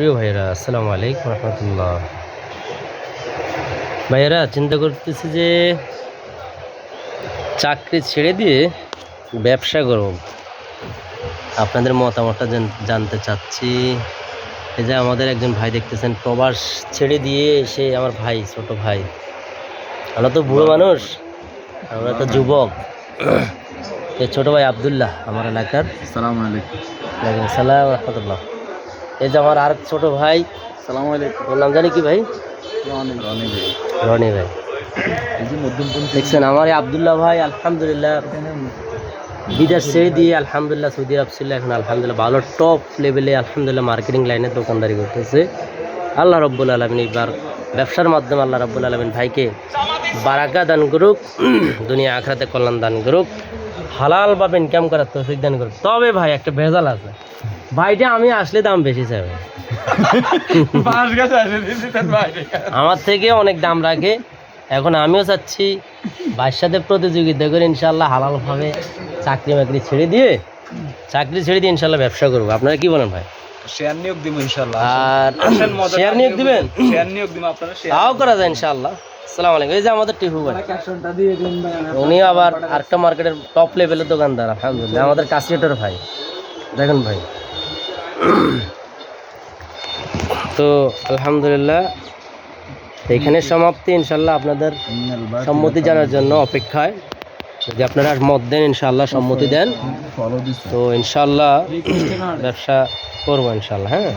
প্রিয় ভাইয়েরা আসসালামু আলাইকুম রহমতুল্লাহ। ভাইয়েরা চিন্তা করতেছি যে চাকরি ছেড়ে দিয়ে ব্যবসা করব। আপনাদের মতামতটা জানতে চাচ্ছি। এই যে আমাদের একজন ভাই দেখতেছেন প্রবাস ছেড়ে দিয়ে এসে আমার ভাই ছোট ভাই। আমরা তো বুড়ো মানুষ আমরা তো যুবক। এই ছোট ভাই আবদুল্লাহ আমার এলাকার। সালামু আলাইকুম। আসসালাম রহমতুল্লাহ। এই যে আমার আর ছোট ভাই সালামু আলাইকুম। ওর জানি কি ভাই? রনি রনি ভাই। দেখছেন আমার এই আবদুল্লাহ ভাই আলহামদুলিল্লাহ। বিদেশ ছেড়ে দিয়ে আলহামদুলিল্লাহ সৌদি আরব ছিল এখন আলহামদুলিল্লাহ ভালো টপ লেভেলে আলহামদুলিল্লাহ মার্কেটিং লাইনে দোকানদারি করতেছে। আল্লাহ রব্বুল আলমিন এইবার ব্যবসার মাধ্যমে আল্লাহ রব্বুল আলমিন ভাইকে বারাকা দান করুক দুনিয়া আখরাতে কল্যাণ দান করুক। হালালভাবে ইনকাম করার তৌফিক দান করুক। তবে ভাই একটা ভেজাল আছে। ভাইটা আমি আসলে দাম বেশি চাবে আমার থেকে অনেক দাম রাখে। এখন আমিও চাচ্ছি ভাইয়ের সাথে প্রতিযোগিতা করে ইনশাল্লাহ হালালভাবে চাকরি বাকরি ছেড়ে দিয়ে চাকরি ছেড়ে দিয়ে ইনশাল্লাহ ব্যবসা করব। আপনারা কি বলেন ভাই? শেয়ার নিয়োগ দিব ইনশাআল্লাহ। আর শেয়ার নিয়োগ দিবেন? শেয়ার নিয়োগ দিব আপনারা তাও করা যায় ইনশাল্লাহ আসসালামু আলাইকুম। এই যে আমাদের টিহু ভাই। উনি আবার আরেকটা মার্কেটের টপ লেভেলের দোকানদার, আলহামদুলিল্লাহ। আমাদের কাশিয়াটার ভাই। দেখেন ভাই। তো, আলহামদুলিল্লাহ, এখানে সমাপ্তি। ইনশাল্লাহ আপনাদের সম্মতি জানার জন্য অপেক্ষায়। যদি আপনারা মত দেন, ইনশাল্লাহ সম্মতি দেন। তো, ইনশাল্লাহ ব্যবসা করব ইনশাল্লাহ হ্যাঁ?